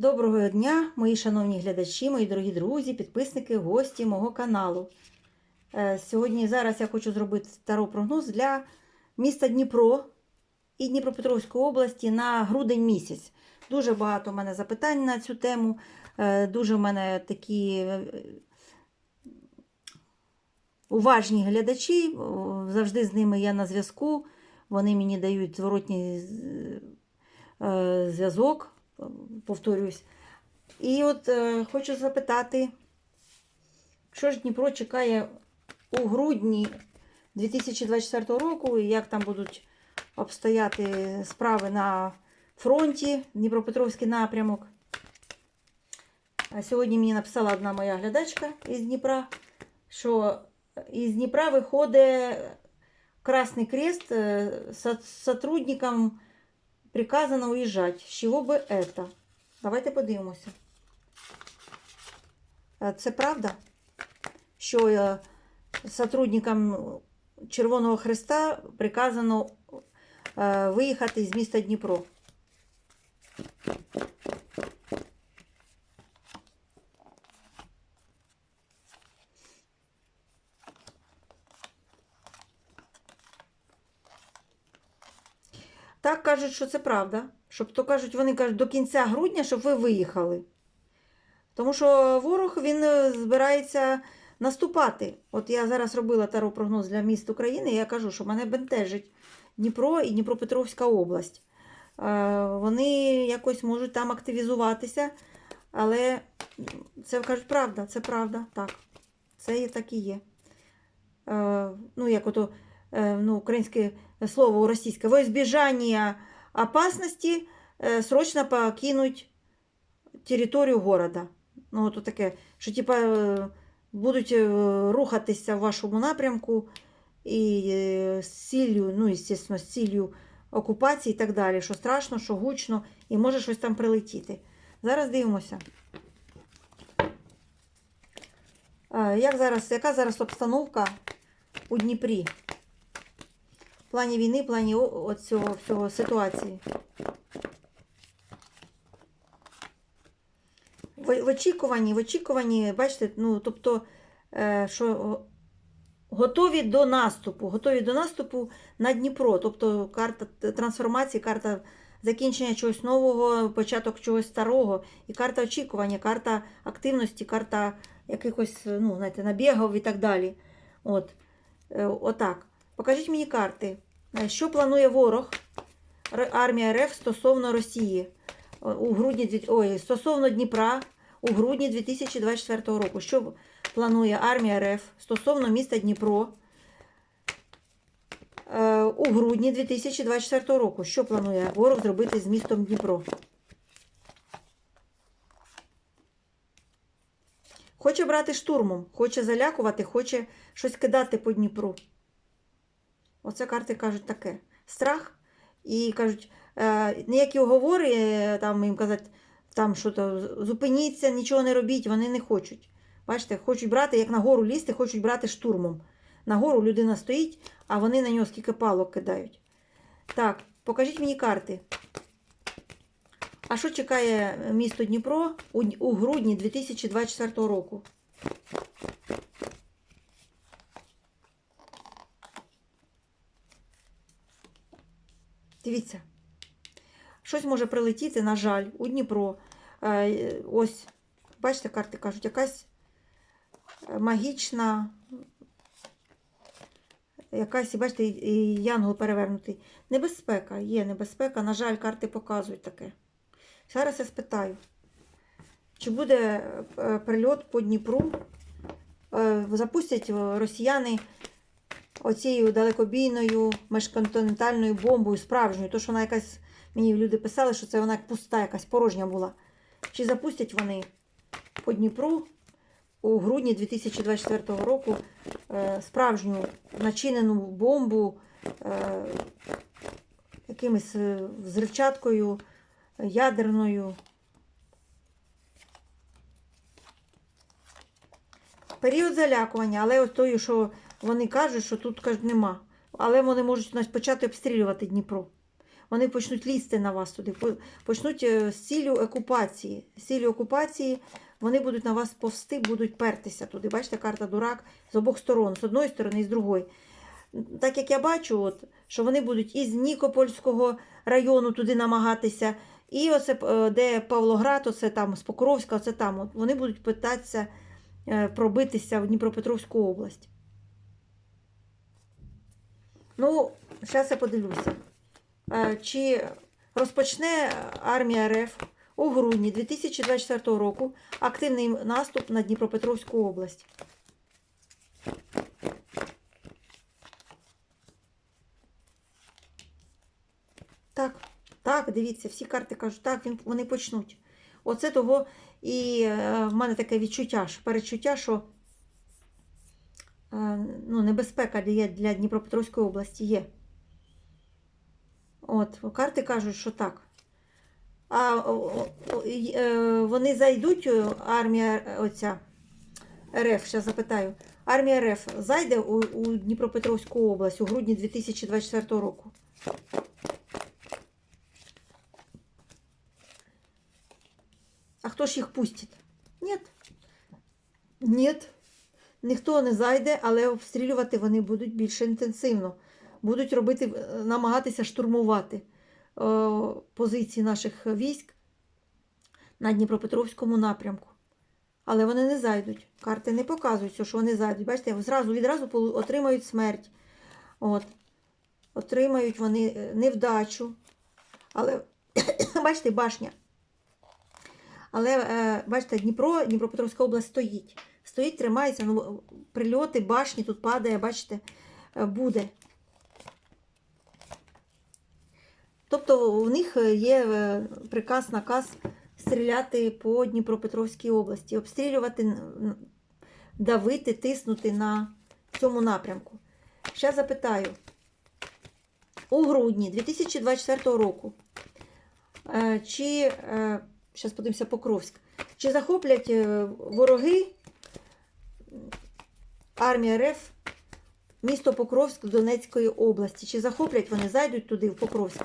Доброго дня, мої шановні глядачі, мої дорогі друзі, підписники, гості мого каналу. Е, Сьогодні зараз я хочу зробити таро-прогноз для міста Дніпро і Дніпропетровської області на грудень місяць. Дуже багато в мене запитань на цю тему. Е, Дуже в мене такі е, уважні глядачі. Завжди з ними я на зв'язку. Вони мені дають зворотній зв'язок повторюсь. І от е, хочу запитати, що ж Дніпро чекає у грудні 2024 року, і як там будуть обстояти справи на фронті, Дніпропетровський напрямок. А сьогодні мені написала одна моя глядачка із Дніпра, що із Дніпра виходить Красний Крест е, со- сотрудникам приказано уїжджати. З чого би це? Давайте подивимося. Е, Це правда, що е, сотрудникам Червоного Христа приказано е, виїхати з міста Дніпро. Так кажуть, що це правда. Щоб то кажуть, вони кажуть до кінця грудня, щоб ви виїхали. Тому що ворог він е, збирається наступати. От я зараз робила таро прогноз для міст України, і я кажу, що мене бентежить Дніпро і Дніпропетровська область. Е, Вони якось можуть там активізуватися, але це кажуть правда, це правда, так. Це так і є. Е, Ну, як ото ну, українське слово російське, во избежание опасности е, срочно покинуть територію города. Ну, от таке, що типа е, будуть е, рухатися в вашому напрямку і е, з ціллю, ну, звісно, з ціллю окупації і так далі, що страшно, що гучно, і може щось там прилетіти. Зараз дивимося. Е, Як зараз, яка зараз обстановка у Дніпрі? В плані війни, в плані о- от цього всього ситуації. В, в очікуванні, в очікуванні, бачите, ну, тобто, е, що готові до наступу, готові до наступу на Дніпро. Тобто карта трансформації, карта закінчення чогось нового, початок чогось старого, і карта очікування, карта активності, карта якихось ну, знаєте, набігів і так далі. От, е, отак. Покажіть мені карти. Е, Що планує ворог, армія РФ стосовно Росії у грудні, ой, стосовно Дніпра у грудні 2024 року? Що планує армія РФ стосовно міста Дніпро е, у грудні 2024 року? Що планує ворог зробити з містом Дніпро? Хоче брати штурмом, хоче залякувати, хоче щось кидати по Дніпру. Оце карти кажуть таке. Страх. І кажуть, е, ніякі оговори, е, там їм казати, там що то зупиніться, нічого не робіть, вони не хочуть. Бачите, хочуть брати, як на гору лізти, хочуть брати штурмом. На гору людина стоїть, а вони на нього скільки палок кидають. Так, покажіть мені карти. А що чекає місто Дніпро у грудні 2024 року? Дивіться. Щось може прилетіти, на жаль, у Дніпро. Е, Ось, бачите, карти кажуть, якась е, магічна, якась, бачите, і- янгол перевернутий. Небезпека, є небезпека. На жаль, карти показують таке. Зараз я спитаю, чи буде е, прильот по Дніпру? Запустять росіяни оцією далекобійною межконтинентальною бомбою, справжньою, то що вона якась, мені люди писали, що це вона як пуста, якась порожня була. Чи запустять вони по Дніпру у грудні 2024 року е, справжню начинену бомбу е, якимось е, взривчаткою ядерною. Період залякування, але от тою, що вони кажуть, що тут кажуть, нема. Але вони можуть нас почати обстрілювати Дніпро. вони почнуть лізти на вас туди, почнуть е, з ціллю окупації. З ціллю окупації вони будуть на вас повсти, будуть пертися туди. Бачите, карта дурак з обох сторон, з одної сторони і з другої. Так як я бачу, от, що вони будуть із Нікопольського району туди намагатися, і оце, е, де Павлоград, оце там з Покровська, оце там. От, вони будуть питатися е, пробитися в Дніпропетровську область. Ну, зараз я подивлюся. Е, Чи розпочне армія РФ у грудні 2024 року активний наступ на Дніпропетровську область? Так, так, дивіться, всі карти кажуть, так, він, вони почнуть. Оце того, і е, в мене таке відчуття, перечуття, що ну, небезпека для Дніпропетровської області є. От, карти кажуть, що так. А е, вони зайдуть, е, армія оця РФ, зараз запитаю. Армія РФ зайде у, у Дніпропетровську область у грудні 2024 року. А хто ж їх пустить? Ні. Ні. Ніхто не зайде, але обстрілювати вони будуть більш інтенсивно. Будуть робити, е, намагатися штурмувати е, позиції наших військ на Дніпропетровському напрямку. Але вони не зайдуть. Карти не показують, що вони зайдуть. Бачите, зразу, відразу отримають смерть. От. Отримають вони е, невдачу. Але, бачите, башня. Але, бачите, Дніпро, Дніпропетровська область стоїть. Стоїть, тримається, ну, прильоти, башні тут падає, бачите, е, буде. Тобто в них є е, приказ, наказ стріляти по Дніпропетровській області, обстрілювати, давити, тиснути на цьому напрямку. Ще запитаю. У грудні 2024 року, е, чи, зараз подивимося, Покровськ, чи захоплять е, вороги армія РФ місто Покровськ Донецької області? Чи захоплять вони, зайдуть туди, в Покровськ?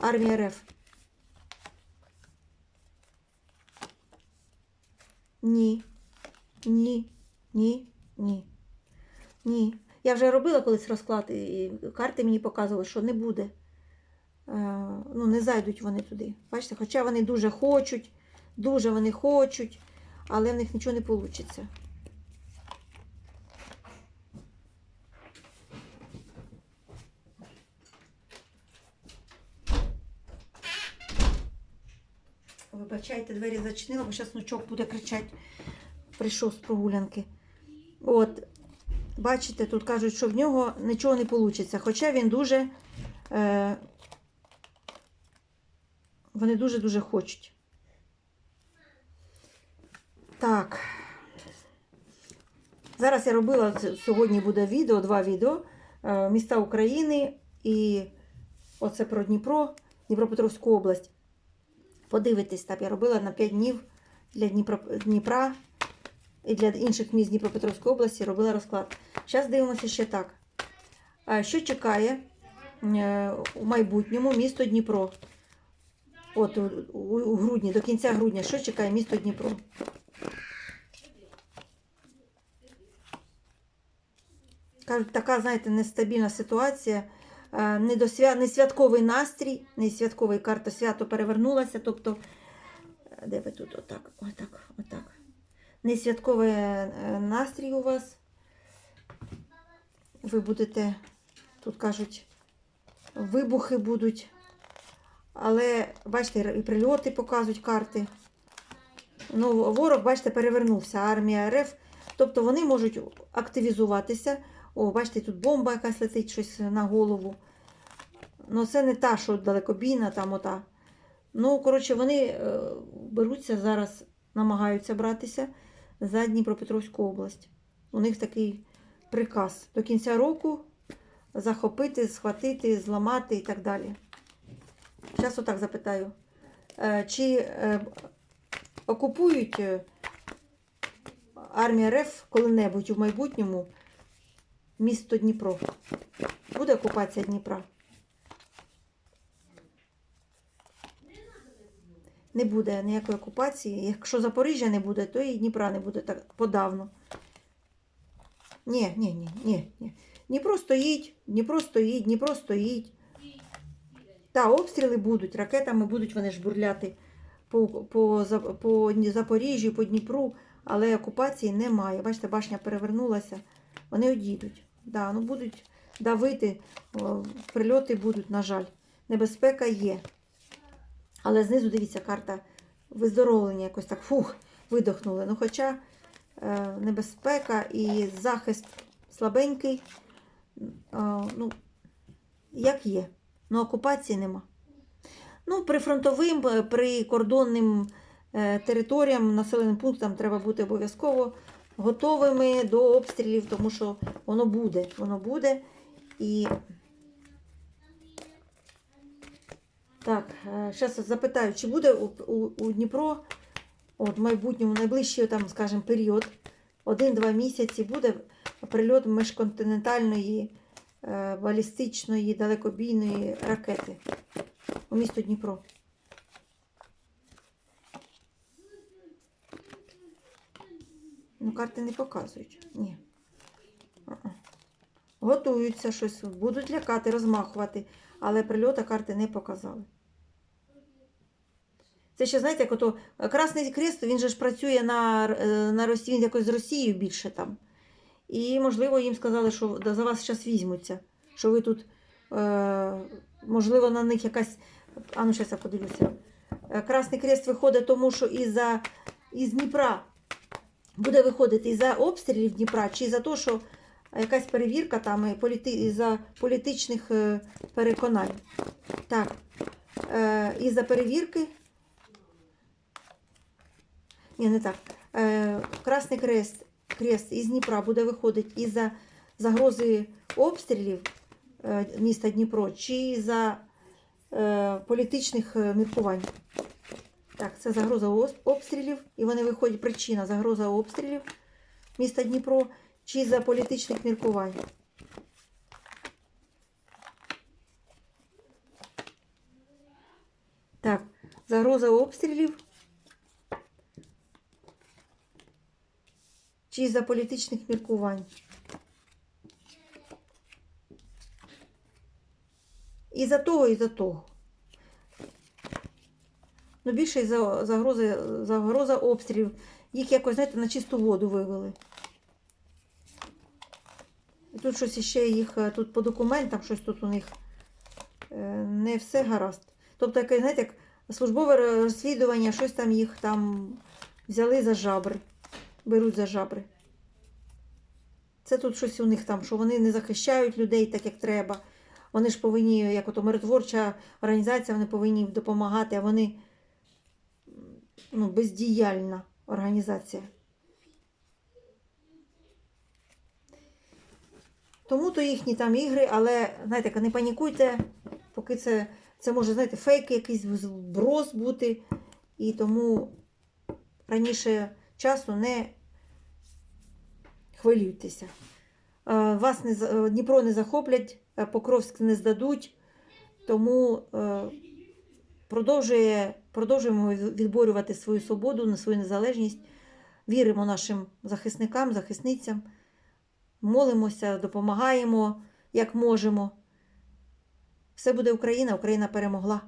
Армія РФ. Ні. Ні. Ні. Ні. Ні. Я вже робила колись розклад, і карти мені показували, що не буде. Е, Ну, не зайдуть вони туди. Бачите, хоча вони дуже хочуть, дуже вони хочуть, але в них нічого не вийде. Вибачайте, двері зачинила, бо зараз внучок буде кричати. Прийшов з прогулянки. От, бачите, тут кажуть, що в нього нічого не вийде. Хоча він дуже. Е, вони дуже-дуже хочуть. Так. Зараз я робила сьогодні буде відео, два відео. е, Міста України і оце про Дніпро, Дніпропетровську область. Подивитись, так, я робила на 5 днів для Дніпро, Дніпра і для інших міст Дніпропетровської області робила розклад. Зараз дивимося ще так. Що чекає е, у майбутньому місто Дніпро? От у грудні, до кінця грудня, що чекає місто Дніпро? Кажуть, така, знаєте, нестабільна ситуація. Е, Не, святковий настрій, не святковий карта свято перевернулася. Тобто, е, де ви тут? Отак, отак, отак. Не святковий е, настрій у вас. Ви будете, тут кажуть, вибухи будуть. Але, бачите, і прильоти показують карти. Ну, ворог, бачите, перевернувся, армія РФ. Тобто вони можуть активізуватися. О, бачите, тут бомба якась летить щось на голову. Ну, це не та, що далекобійна, там ота. Ну, коротше, вони е, беруться зараз, намагаються братися за Дніпропетровську область. У них такий приказ до кінця року захопити, схватити, зламати і так далі. Зараз отак запитаю. Е, Чи е, окупують армія РФ коли-небудь у майбутньому місто Дніпро. Буде окупація Дніпра? Не буде ніякої окупації. Якщо Запоріжжя не буде, то і Дніпра не буде так подавно. Ні, ні, ні, ні, ні. Дніпро стоїть, Дніпро стоїть, Дніпро стоїть. Та, обстріли будуть, ракетами будуть вони ж бурляти по, по, по Запоріжжю, по Дніпру, але окупації немає. Бачите, башня перевернулася. Вони одійдуть. Да, ну будуть давити, прильоти будуть, на жаль. Небезпека є. Але знизу, дивіться, карта виздоровлення якось так фух, видохнули. Ну, хоча е, небезпека і захист слабенький, е, ну, як є. Ну, окупації нема. Ну, прифронтовим, прикордонним е, територіям, населеним пунктам треба бути обов'язково готовими до обстрілів, тому що воно буде. Воно буде. І так, зараз запитаю, чи буде у, у, у Дніпро от, в майбутньому найближчий, там, скажімо, період, один-два місяці буде прильот міжконтинентальної е, балістичної далекобійної ракети у місто Дніпро. Ну, карти не показують. Ні. Готуються щось, будуть лякати, розмахувати, але прильота карти не показали. Це ще, знаєте, як ото Красний Крест, він же ж працює на, е, на Росії, він якось з Росією більше там. І, можливо, їм сказали, що за вас зараз візьмуться, що ви тут, е, можливо, на них якась. А ну, зараз я подивлюся. Е, Красний Крест виходить, тому що із Дніпра буде виходити із-за обстрілів Дніпра, чи за те, що якась перевірка там політи... із-за політичних е, переконань. Так, е, із-за перевірки. Ні, не так. Е, Красний Крест, Крест із Дніпра буде виходити із-за загрози обстрілів міста Дніпро, чи за політичних міркувань. Так, це загроза обстрілів, і вони виходять причина загроза обстрілів міста Дніпро чи за політичних міркувань. Так, загроза обстрілів. Чи за політичних міркувань. І за того, і за того. Ну, більше загрози, загроза обстрілів. Їх якось, знаєте, на чисту воду вивели. Тут щось іще їх, е, тут по документам, щось тут у них е, не все гаразд. Тобто, яке, знаєте, як службове розслідування, щось там їх там взяли за жабри, беруть за жабри. Це тут щось у них там, що вони не захищають людей так, як треба. Вони ж повинні, як ото миротворча організація, вони повинні допомагати, а вони ну, бездіяльна організація. Тому то їхні там ігри, але знаєте, не панікуйте, поки це, це може, знаєте, фейк якийсь зброс бути. І тому раніше часу не хвилюйтеся. Е, Вас не, Дніпро не захоплять, е, Покровськ не здадуть, тому е, продовжує, продовжуємо відборювати свою свободу, на свою незалежність. Віримо нашим захисникам, захисницям, молимося, допомагаємо, як можемо. Все буде Україна, Україна перемогла.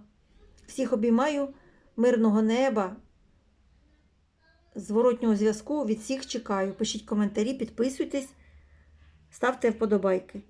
Всіх обіймаю, мирного неба, зворотнього зв'язку. Від всіх чекаю. Пишіть коментарі, підписуйтесь, ставте вподобайки.